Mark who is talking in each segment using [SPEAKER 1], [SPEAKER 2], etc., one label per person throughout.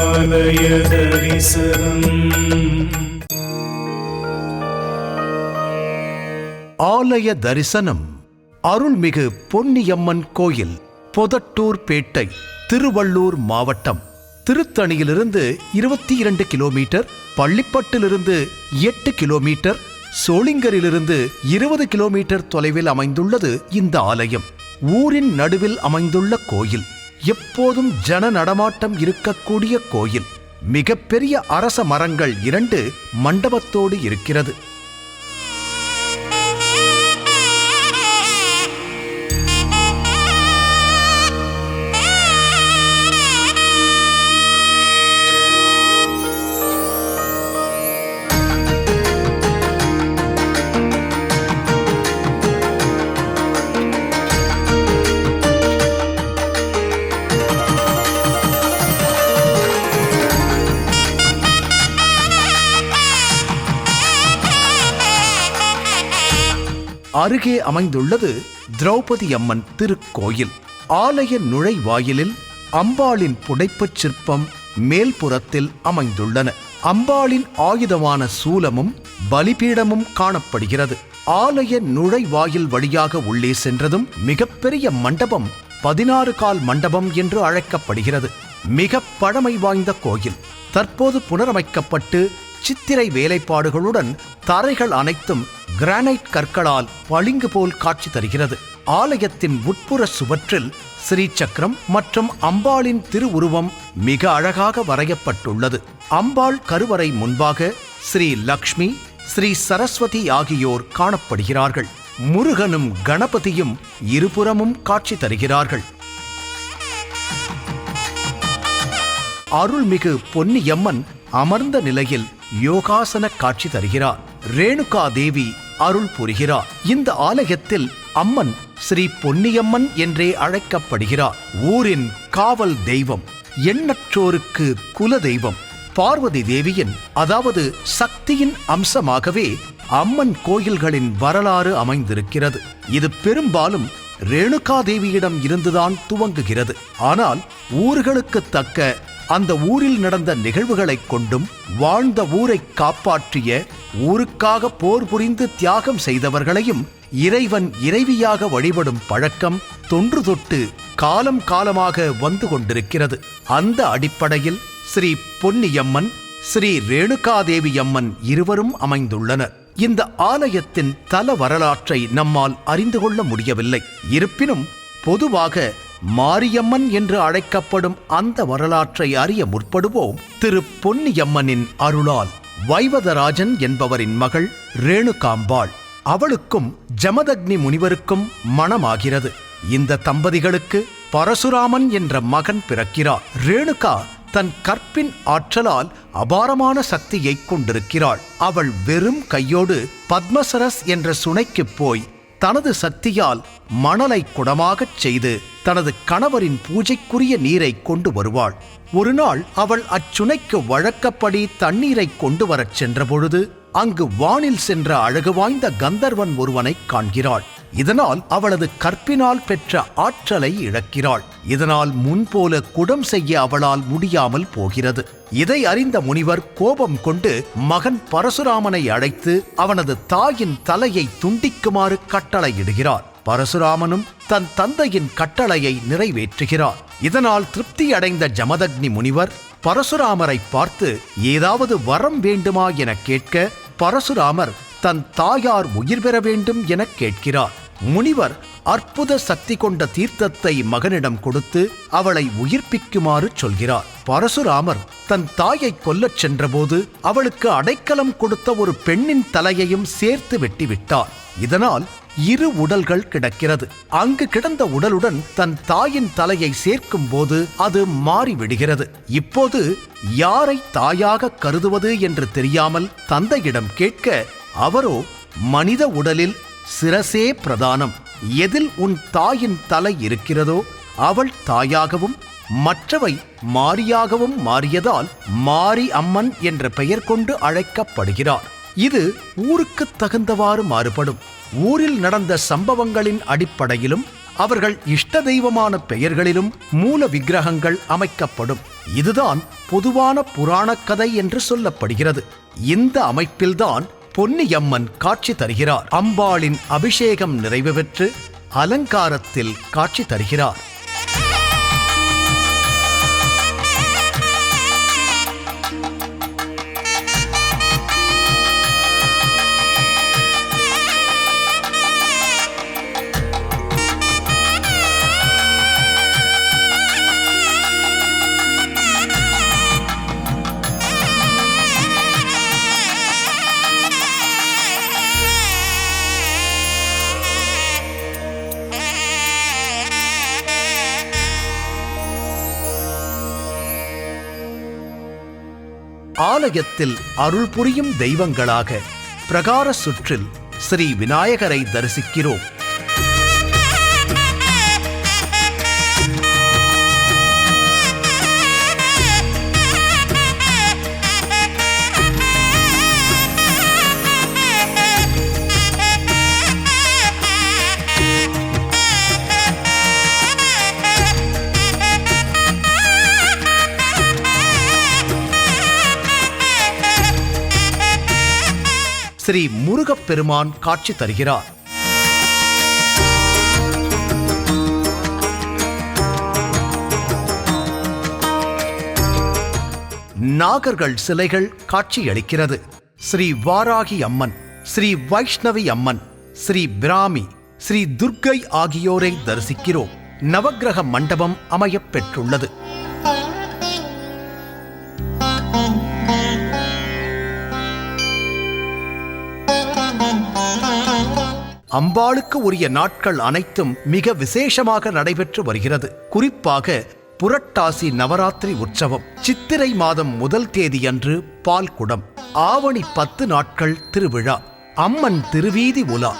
[SPEAKER 1] ஆலய தரிசனம்
[SPEAKER 2] ஆலய தரிசனம் அருள்மிகு பொன்னியம்மன் கோயில் பொதட்டூர் பேட்டை திருவள்ளூர் மாவட்டம். திருத்தணியிலிருந்து இருபத்தி இரண்டு கிலோமீட்டர் பள்ளிப்பட்டிலிருந்து எட்டு கிலோமீட்டர் சோளிங்கரிலிருந்து இருபது கிலோமீட்டர் தொலைவில் அமைந்துள்ளது இந்த ஆலயம். ஊரின் நடுவில் அமைந்துள்ள கோயில். எப்போதும் ஜன நடமாட்டம் இருக்கக்கூடிய கோயில். மிகப்பெரிய அரச மரங்கள் இரண்டு மண்டபத்தோடு இருக்கிறது. அருகே அமைந்துள்ளது திரௌபதி அம்மன் திருக்கோயில். ஆலய நுழைவாயிலில் அம்பாளின் புடைப்புச் சிற்பம் மேல்புறத்தில் அமைந்துள்ளன. அம்பாளின் ஆயுதமான சூலமும் பலிபீடமும் காணப்படுகிறது. ஆலய நுழைவாயில் வழியாக உள்ளே சென்றதும் மிகப்பெரிய மண்டபம் பதினாறு கால் மண்டபம் என்று அழைக்கப்படுகிறது. மிக பழமை வாய்ந்த கோயில். தற்போது புனரமைக்கப்பட்டு சித்திரை வேலைப்பாடுகளுடன் தரைகள் அனைத்தும் கிரானைட் கற்களால் பளிங்கு போல் காட்சி தருகிறது. ஆலயத்தின் உட்புற சுவற்றில் ஸ்ரீ சக்கரம் மற்றும் அம்பாளின் திருவுருவம் மிக அழகாக வரையப்பட்டுள்ளது. அம்பாள் கருவறை முன்பாக ஸ்ரீ லக்ஷ்மி ஸ்ரீ சரஸ்வதி ஆகியோர் காணப்படுகிறார்கள். முருகனும் கணபதியும் இருபுறமும் காட்சி தருகிறார்கள். அருள்மிகு பொன்னியம்மன் அமர்ந்த நிலையில் யோகாசன காட்சி தருகிறார். ரேணுகா தேவி அருள் புரிகிறார். இந்த ஆலயத்தில் அம்மன் ஸ்ரீ பொன்னியம்மன் என்றே அழைக்கப்படுகிறார். ஊரின் காவல் தெய்வம் எண்ணற்றோருக்கு குல தெய்வம் பார்வதி தேவியின் அதாவது சக்தியின் அம்சமாகவே அம்மன் கோயில்களின் வரலாறு அமைந்திருக்கிறது. இது பெரும்பாலும் ரேணுகா தேவியிடம் இருந்துதான் துவங்குகிறது. ஆனால் ஊர்களுக்கு தக்க அந்த ஊரில் நடந்த நிகழ்வுகளைக் கொண்டும் வாழ்ந்த ஊரை காப்பாற்றிய ஊருக்காக போர் புரிந்து தியாகம் செய்தவர்களையும் இறைவன் இறைவியாக வழிபடும் பழக்கம் தொன்று தொட்டு காலம் காலமாக வந்து கொண்டிருக்கிறது. அந்த அடிப்படையில் ஸ்ரீ பொன்னியம்மன் ஸ்ரீ ரேணுகாதேவி அம்மன் இருவரும் அமைந்துள்ளனர். இந்த ஆலயத்தின் தல வரலாற்றை நம்மால் அறிந்து கொள்ள முடியவில்லை. இருப்பினும் பொதுவாக மாரியம்மன் என்று அழைக்கப்படும் அந்த வரலாற்றை அறிய முற்படுவோம். திரு பொன்னியம்மனின் அருளால் வைவதராஜன் என்பவரின் மகள் ரேணுகாம்பாள். அவளுக்கும் ஜமதக்னி முனிவருக்கும் மணமாகிறது. இந்த தம்பதிகளுக்கு பரசுராமன் என்ற மகன் பிறக்கிறார். ரேணுகா தன் கற்பின் ஆற்றலால் அபாரமான சக்தியை கொண்டிருக்கிறாள். அவள் வெறும் கையோடு பத்மசரஸ் என்ற சுனைக்குப் போய் தனது சக்தியால் மணலை குடமாகச் செய்து தனது கணவரின் பூஜைக்குரிய நீரை கொண்டு வருவாள். ஒரு நாள் அவள் அச்சுனைக்கு வழக்கப்படி தண்ணீரை கொண்டு வரச் சென்றபொழுது அங்கு வானில் சென்ற அழகு வாய்ந்த கந்தர்வன் ஒருவனை காண்கிறாள். இதனால் அவளது கற்பினால் பெற்ற ஆற்றலை இழக்கிறாள். இதனால் முன்போல குடம் செய்ய அவளால் முடியாமல் போகிறது. இதை அறிந்த முனிவர் கோபம் கொண்டு மகன் பரசுராமனை அழைத்து அவனது தாயின் தலையை துண்டிக்குமாறு கட்டளையிடுகிறார். பரசுராமனும் தன் தந்தையின் கட்டளையை நிறைவேற்றுகிறார். இதனால் திருப்தி அடைந்த ஜமதக்னி முனிவர் பரசுராமரை பார்த்து ஏதாவது வரம் வேண்டுமா? என கேட்க பரசுராமர் தன் தாயார் உயிர் பெற வேண்டும் என கேட்கிறார். முனிவர் அற்புத சக்தி கொண்ட தீர்த்தத்தை மகனிடம் கொடுத்து அவளை உயிர்ப்பிக்குமாறு சொல்கிறார். பரசுராமர் தன் தாயை கொல்லச் சென்றபோது அவளுக்கு அடைக்கலம் கொடுத்த ஒரு பெண்ணின் தலையையும் சேர்த்து வெட்டிவிட்டார். இதனால் இரு உடல்கள் கிடக்கிறது. அங்கு கிடந்த உடலுடன் தன் தாயின் தலையை சேர்க்கும் போது அது மாறிவிடுகிறது. இப்போது யாரை தாயாக கருதுவது என்று தெரியாமல் தந்தையிடம் கேட்க அவரோ மனித உடலில் சிரசே பிரதானம். எதில் உன் தாயின் தலை இருக்கிறதோ அவள் தாயாகவும் மற்றவை மாரியாகவும் மாறியதால் மாரி அம்மன் என்ற பெயர் கொண்டு அழைக்கப்படுகிறார். இது ஊருக்கு தகுந்தவாறு மாறுபடும். ஊரில் நடந்த சம்பவங்களின் அடிப்படையிலும் அவர்கள் இஷ்ட தெய்வமான பெயர்களிலும் மூல விக்கிரகங்கள் அமைக்கப்படும். இதுதான் பொதுவான புராணக் கதை என்று சொல்லப்படுகிறது. இந்த அமைப்பில்தான் பொன்னியம்மன் காட்சி தருகிறார். அம்பாளின் அபிஷேகம் நிறைவு பெற்று அலங்காரத்தில் காட்சி தருகிறார். ஆலயத்தில் அருள் புரியும் தெய்வங்களாக பிரகார சுற்றில் ஸ்ரீ விநாயகரை தரிசிக்கிறோம். ஸ்ரீ முருகப்பெருமான் காட்சி தருகிறார். நாகர்கள் சிலைகள் காட்சியளிக்கிறது. ஸ்ரீ வாராகி அம்மன் ஸ்ரீ வைஷ்ணவி அம்மன் ஸ்ரீ பிராமி ஸ்ரீ துர்க்கை ஆகியோரை தரிசிக்கிறோம். நவக்கிரக மண்டபம் அமையப் பெற்றுள்ளது. அம்பாளுக்கு உரிய நாட்கள் அனைத்தும் மிக விசேஷமாக நடைபெற்று வருகிறது. குறிப்பாக புரட்டாசி நவராத்திரி உற்சவம். சித்திரை மாதம் முதல் தேதியன்று பால்குடம். ஆவணி பத்து நாட்கள் திருவிழா. அம்மன் திருவீதி உலா.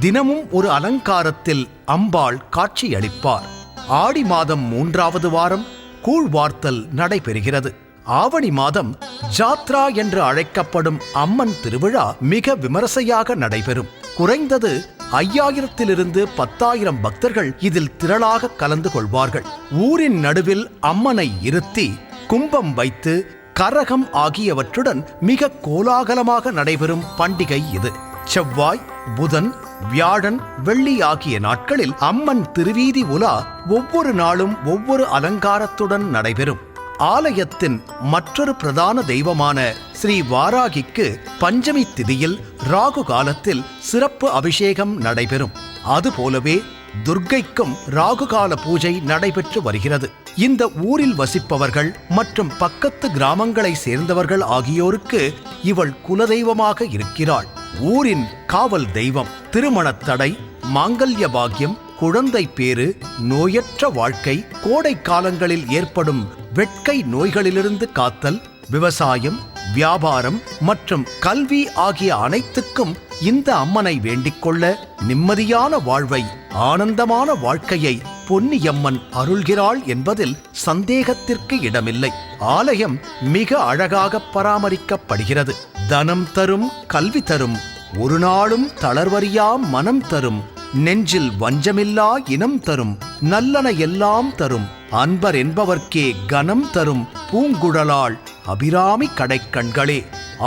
[SPEAKER 2] தினமும் ஒரு அலங்காரத்தில் அம்பாள் காட்சியளிப்பார். ஆடி மாதம் மூன்றாவது வாரம் கூழ்வார்த்தல் நடைபெறுகிறது. ஆவணி மாதம் ஜாத்ரா என்று அழைக்கப்படும் அம்மன் திருவிழா மிக விமரிசையாக நடைபெறும். குறைந்தது ஐயாயிரத்திலிருந்து பத்தாயிரம் பக்தர்கள் இதில் திரளாக கலந்து கொள்வார்கள். ஊரின் நடுவில் அம்மனை இருத்தி கும்பம் வைத்து கரகம் ஆகியவற்றுடன் மிக கோலாகலமாக நடைபெறும் பண்டிகை இது. செவ்வாய் புதன் வியாழன் வெள்ளி ஆகிய நாட்களில் அம்மன் திருவீதி உலா ஒவ்வொரு நாளும் ஒவ்வொரு அலங்காரத்துடன் நடைபெறும். ஆலயத்தின் மற்றொரு பிரதான தெய்வமான ஸ்ரீ வாராகிக்கு பஞ்சமி திதியில் ராகு காலத்தில் சிறப்பு அபிஷேகம் நடைபெறும். அதுபோலவே துர்க்கைக்கும் ராகுகால பூஜை நடைபெற்று வருகிறது. இந்த ஊரில் வசிப்பவர்கள் மற்றும் பக்கத்து கிராமங்களை சேர்ந்தவர்கள் ஆகியோருக்கு இவள் குலதெய்வமாக இருக்கிறாள். ஊரின் காவல் தெய்வம் திருமணத் தடை மாங்கல்ய பாக்கியம் குழந்தை பேறு நோயற்ற வாழ்க்கை கோடை காலங்களில் ஏற்படும் வெட்கை நோய்களிலிருந்து காத்தல் விவசாயம் வியாபாரம் மற்றும் கல்வி ஆகிய அனைத்துக்கும் இந்த அம்மனை வேண்டிக்கொள்ள நிம்மதியான வாழ்வை ஆனந்தமான வாழ்க்கையை பொன்னியம்மன் அருள்கிறாள் என்பதில் சந்தேகத்திற்கு இடமில்லை. ஆலயம் மிக அழகாக பராமரிக்கப்படுகிறது. தனம் தரும் கல்வி தரும் ஒரு நாளும் தளர்வறியா மனம் தரும் நெஞ்சில் வஞ்சமில்லா இனம் தரும் நல்லன எல்லாம் தரும் அன்பர் என்பவர்க்கே கனம் தரும் பூங்குழலாள் அபிராமி கடைக்கண்களே.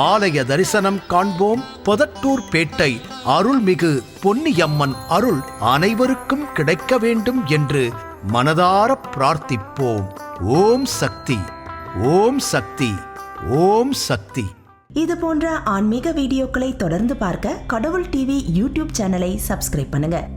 [SPEAKER 2] ஆலய தரிசனம் காண்போம். பொதட்டூர் பேட்டை அருள்மிகு பொன்னியம்மன் அருள் அனைவருக்கும் கிடைக்க வேண்டும் என்று மனதார பிரார்த்திப்போம். ஓம் சக்தி ஓம் சக்தி ஓம் சக்தி.
[SPEAKER 3] இது போன்ற ஆன்மீக வீடியோக்களை தொடர்ந்து பார்க்க கடவுள் டிவி யூடியூப் சேனலை சப்ஸ்கிரைப் பண்ணுங்க.